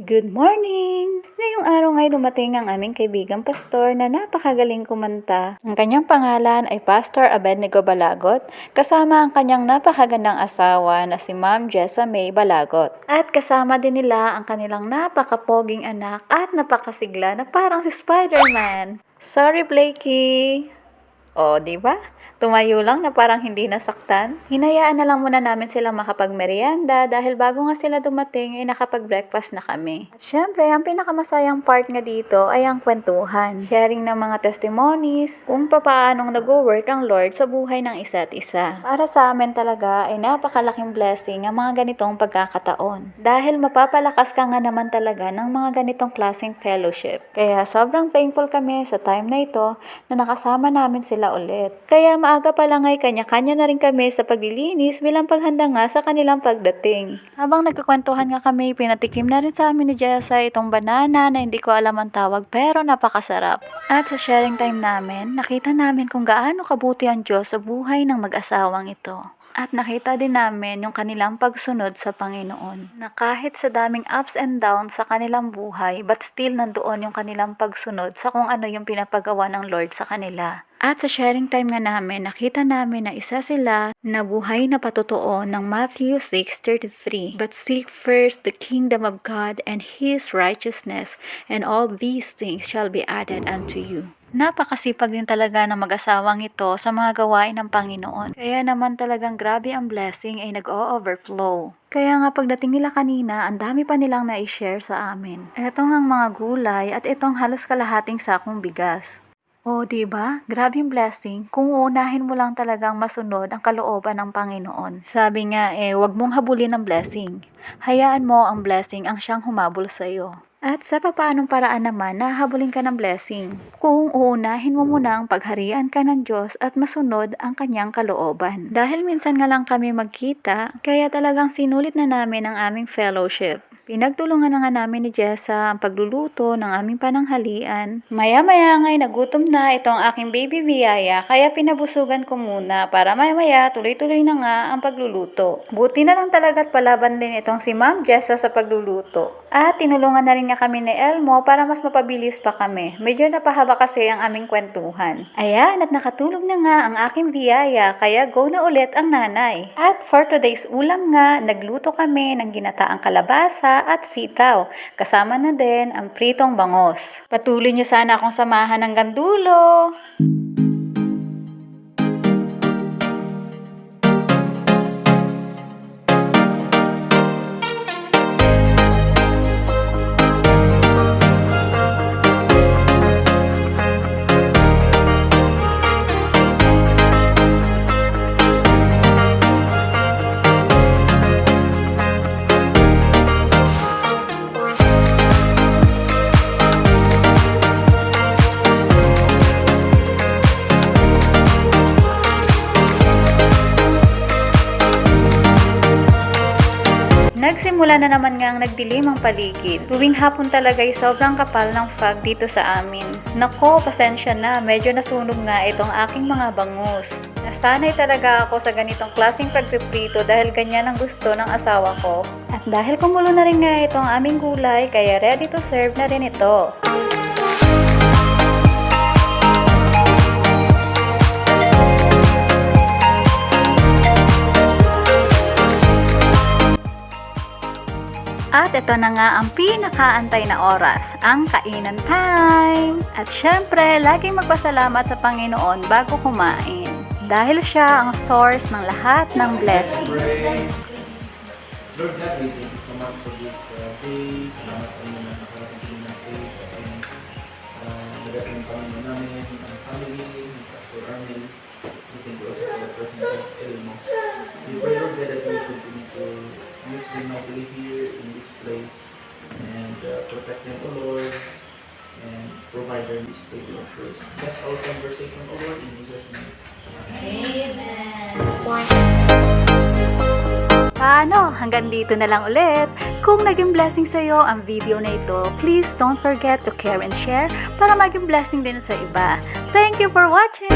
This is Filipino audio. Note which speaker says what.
Speaker 1: Good morning! Ngayong araw ngay dumating ang aming kaibigang pastor na napakagaling kumanta. Ang kanyang pangalan ay Pastor Abednego Balagot, kasama ang kanyang napakagandang asawa na si Ma'am Jessa May Balagot. At kasama din nila ang kanilang napakapoging anak at napakasigla na parang si Spider-Man. Sorry, Blakey! O, di ba? Tumayo lang na parang hindi nasaktan. Hinayaan na lang muna namin sila makapagmerienda dahil bago nga sila dumating ay nakapag-breakfast na kami. At syempre, ang pinakamasayang part nga dito ay ang kwentuhan. Sharing ng mga testimonies kung papaanong nag-work ang Lord sa buhay ng isa't isa. Para sa amin talaga ay napakalaking blessing ang mga ganitong pagkakataon. Dahil mapapalakas ka nga naman talaga ng mga ganitong klaseng fellowship. Kaya sobrang thankful kami sa time na ito na nakasama namin sila ulit. Kaya maaga pa lang ay kanya-kanya na rin kami sa paglilinis bilang paghanda nga sa kanilang pagdating. Habang nagkakwentuhan nga kami, pinatikim na rin sa amin ni Jessa itong banana na hindi ko alam ang tawag pero napakasarap. At sa sharing time namin, nakita namin kung gaano kabuti ang Diyos sa buhay ng mag-asawang ito. At nakita din namin yung kanilang pagsunod sa Panginoon. Na kahit sa daming ups and downs sa kanilang buhay, but still nandoon yung kanilang pagsunod sa kung ano yung pinapagawa ng Lord sa kanila. At sa sharing time nga namin, nakita namin na isa sila na buhay na patotoo ng Matthew 6.33. But seek first the kingdom of God and His righteousness, and all these things shall be added unto you. Napakasipag din talaga ng mag-asawang ito sa mga gawain ng Panginoon. Kaya naman talagang grabe ang blessing ay nag-o-overflow. Kaya nga pagdating nila kanina, ang dami pa nilang na-share sa amin. Etong ang mga gulay at itong halos kalahating sakong bigas. O, di ba? Grabing blessing kung uunahin mo lang talagang masunod ang kalooban ng Panginoon. Sabi nga eh, wag mong habulin ang blessing. Hayaan mo ang blessing ang siyang humabol sa iyo. At sa papaanong paraan naman nahabulin ka ng blessing? Kung uunahin mo muna ang pagharian ka ng Diyos at masunod ang kanyang kalooban. Dahil minsan nga lang kami magkita, kaya talagang sinulit na namin ang aming fellowship. Pinagtulungan na nga namin ni Jessa ang pagluluto ng aming pananghalian. Maya-maya nga'y nagutom na itong aking baby biyaya kaya pinabusugan ko muna para maya-maya tuloy-tuloy na nga ang pagluluto. Buti na lang talaga't palaban din itong si Ma'am Jessa sa pagluluto. At tinulungan na rin nga kami ni Elmo para mas mapabilis pa kami. Medyo napahaba kasi ang aming kwentuhan. Ayan, at nakatulog na nga ang aking biyaya kaya go na ulit ang nanay. At for today's ulam nga, nagluto kami ng ginataang kalabasa at sitaw. Kasama na din ang pritong bangos. Patuloy niyo sana akong samahan hanggang dulo. Nagsimula na naman ngang nagdilim ang paligid. Tuwing hapon talaga ay sobrang kapal ng fog dito sa amin. Nako, pasensya na, medyo nasunog nga itong aking mga bangus. Nasanay talaga ako sa ganitong klaseng pagpiprito dahil ganyan ang gusto ng asawa ko. At dahil kumulo na rin nga itong aming gulay, kaya ready to serve na rin ito. At ito na nga ang pinakaantay na oras, ang kainan time. At syempre, laging magpasalamat sa Panginoon bago kumain. Dahil siya ang source ng lahat ng blessings.
Speaker 2: Lord God, we thank you so much for this uh, day. Salamat po na nakarating kami ng safe at uh, nagating kami na namin, ang family, ng Pastor Arnel. We thank you also for the person of Elmo. We pray, Lord God, that you continue to mightily here in this place and uh, protect them, O Lord, and provide them this day of first. Bless our conversation, O Lord, in Jesus' name.
Speaker 1: Paano? Hanggang dito na lang ulit. Kung naging blessing sa'yo ang video na ito, please don't forget to care and share para maging blessing din sa iba. Thank you for watching!